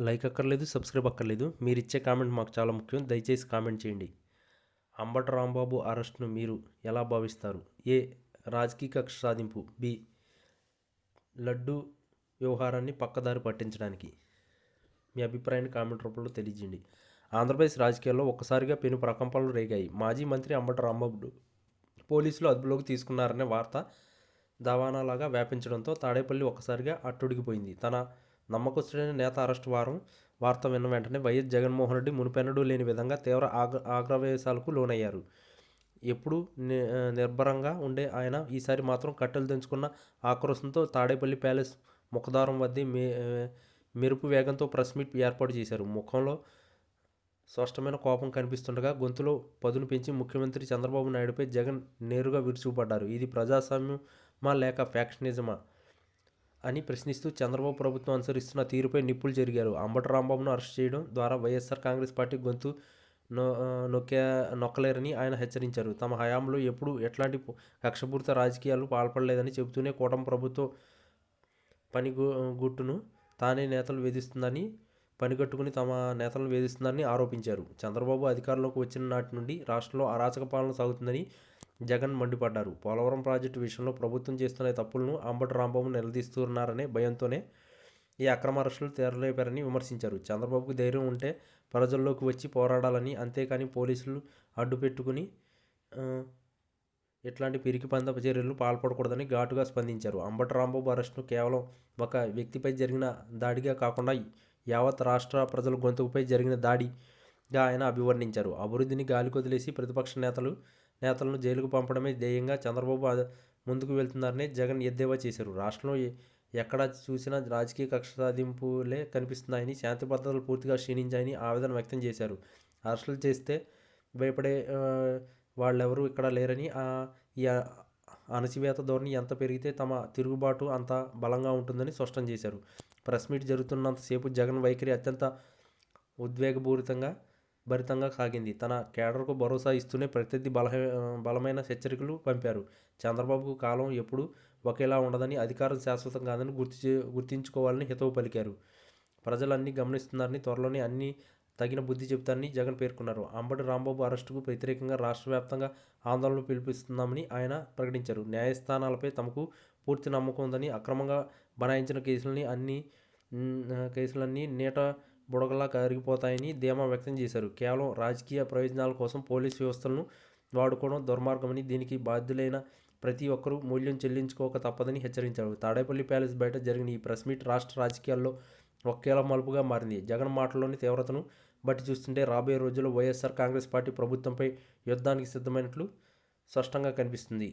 Like అక్కర్లేదు subscribe అక్కర్లేదు. మీరు ఇచ్చే కామెంట్ మాకు చాలా ముఖ్యం. దయచేసి కామెంట్ చేయండి. అంబట రాంబాబు అరెస్ట్ను మీరు ఎలా భావిస్తారు? ఏ రాజకీయ కక్ష సాధింపు? బి. లడ్డు వ్యవహారాన్ని పక్కదారి పట్టించడానికి. మీ అభిప్రాయాన్ని కామెంట్ రూపంలో తెలియజేయండి. ఆంధ్రప్రదేశ్ రాజకీయాల్లో ఒక్కసారిగా పెను ప్రకంపనలు రేగాయి. మాజీ మంత్రి అంబట రాంబాబు పోలీసులు అదుపులోకి తీసుకున్నారనే వార్త దావానాలాగా వ్యాపించడంతో తాడేపల్లి ఒక్కసారిగా అట్టుడిగిపోయింది. తన నమ్మకస్తుడైన నేత అరెస్ట్ వారం వార్త విన్న వెంటనే వైఎస్ జగన్మోహన్ రెడ్డి మునుపెన్నడూ లేని విధంగా తీవ్ర ఆగ్ర ఆగ్రవేశాలకు లోనయ్యారు. ఎప్పుడు ని నిర్భరంగా ఉండే ఆయన ఈసారి మాత్రం కట్టెలు తెంచుకున్న ఆక్రోశంతో తాడేపల్లి ప్యాలెస్ ముఖద్వారం వద్ద మే మెరుపు వేగంతో ప్రెస్ మీట్ ఏర్పాటు చేశారు. ముఖంలో స్పష్టమైన కోపం కనిపిస్తుండగా గొంతులో పదును పెంచి ముఖ్యమంత్రి చంద్రబాబు నాయుడుపై జగన్ నేరుగా విరుచుకుపడ్డారు. ఇది ప్రజాస్వామ్యమా లేక ఫ్యాక్షనిజమా? అని ప్రశ్నిస్తూ చంద్రబాబు ప్రభుత్వం అనుసరిస్తున్న తీరుపై నిప్పులు జరిగారు. అంబటి రాంబాబును అరెస్ట్ చేయడం ద్వారా వైఎస్ఆర్ కాంగ్రెస్ పార్టీ గొంతు నొ నొక్కే నొక్కలేరని ఆయన హెచ్చరించారు. తమ హయాంలో ఎప్పుడు ఎట్లాంటి కక్షపూరిత రాజకీయాలు పాల్పడలేదని చెబుతూనే కూటమి ప్రభుత్వం పని గుట్టును తానే నేతలు వేధిస్తుందని పనిగట్టుకుని తమ నేతలను వేధిస్తుందని ఆరోపించారు. చంద్రబాబు అధికారంలోకి వచ్చిన నాటి నుండి రాష్ట్రంలో అరాచక పాలన సాగుతుందని జగన్ మండిపడ్డారు. పోలవరం ప్రాజెక్టు విషయంలో ప్రభుత్వం చేస్తున్న తప్పులను అంబటి రాంబాబు నిలదీస్తున్నారనే భయంతోనే ఈ అక్రమ అరెస్టులు తెరలేపారని విమర్శించారు. చంద్రబాబుకు ధైర్యం ఉంటే ప్రజల్లోకి వచ్చి పోరాడాలని అంతేకాని పోలీసులు అడ్డుపెట్టుకుని ఇట్లాంటి పిరికి పంద చర్యలు పాల్పడకూడదని ఘాటుగా స్పందించారు. అంబటి రాంబాబు అరెస్టును కేవలం ఒక వ్యక్తిపై జరిగిన దాడిగా కాకుండా యావత్ రాష్ట్ర ప్రజల గొంతుకుపై జరిగిన దాడిగా ఆయన అభివర్ణించారు. అభివృద్ధిని గాలికొదిలేసి ప్రతిపక్ష నేతలు నేతలను జైలుకు పంపడమే ధ్యేయంగా చంద్రబాబు ముందుకు వెళ్తున్నారని జగన్ ఎద్దేవా చేశారు. రాష్ట్రంలో ఎక్కడ చూసినా రాజకీయ కక్ష సాధింపులే కనిపిస్తున్నాయని శాంతి భద్రతలు పూర్తిగా క్షీణించాయని ఆవేదన వ్యక్తం చేశారు. అరెస్టులు చేస్తే భయపడే వాళ్ళెవరూ ఇక్కడ లేరని ఈ అణచివేత ధోరణి ఎంత పెరిగితే తమ తిరుగుబాటు అంత బలంగా ఉంటుందని స్పష్టం చేశారు. ప్రెస్ మీట్ జరుగుతున్నంతసేపు జగన్ వైఖరి అత్యంత ఉద్వేగపూరితంగా భరితంగా సాగింది. తన కేడర్కు భరోసా ఇస్తూనే ప్రత్యర్థి బలహ బలమైన హెచ్చరికలు పంపారు. చంద్రబాబుకు కాలం ఎప్పుడు ఒకేలా ఉండదని అధికారం శాశ్వతం కాదని గుర్తు గుర్తించుకోవాలని హితవు పలికారు. ప్రజలన్నీ గమనిస్తున్నారని త్వరలోనే అన్ని తగిన బుద్ధి చెబుతారని జగన్ పేర్కొన్నారు. అంబటి రాంబాబు అరెస్టుకు వ్యతిరేకంగా రాష్ట్ర వ్యాప్తంగా ఆందోళనలు పిలిపిస్తున్నామని ఆయన ప్రకటించారు. న్యాయస్థానాలపై తమకు పూర్తి నమ్మకం ఉందని అక్రమంగా బనాయించిన కేసులని అన్ని కేసులన్నీ నీట బుడగలా కరిగిపోతాయని ధీమా వ్యక్తం చేశారు. కేవలం రాజకీయ ప్రయోజనాల కోసం పోలీస్ వ్యవస్థలను వాడుకోవడం దుర్మార్గమని దీనికి బాధ్యులైన ప్రతి ఒక్కరూ మూల్యం చెల్లించుకోక తప్పదని హెచ్చరించారు. తాడేపల్లి ప్యాలెస్ బయట జరిగిన ఈ ప్రెస్ మీట్ రాష్ట్ర రాజకీయాల్లో ఒకేలా మలుపుగా మారింది. జగన్ మాటల్లోని తీవ్రతను బట్టి చూస్తుంటే రాబోయే రోజుల్లో వైఎస్ఆర్ కాంగ్రెస్ పార్టీ ప్రభుత్వంపై యుద్ధానికి సిద్ధమైనట్లు స్పష్టంగా కనిపిస్తుంది.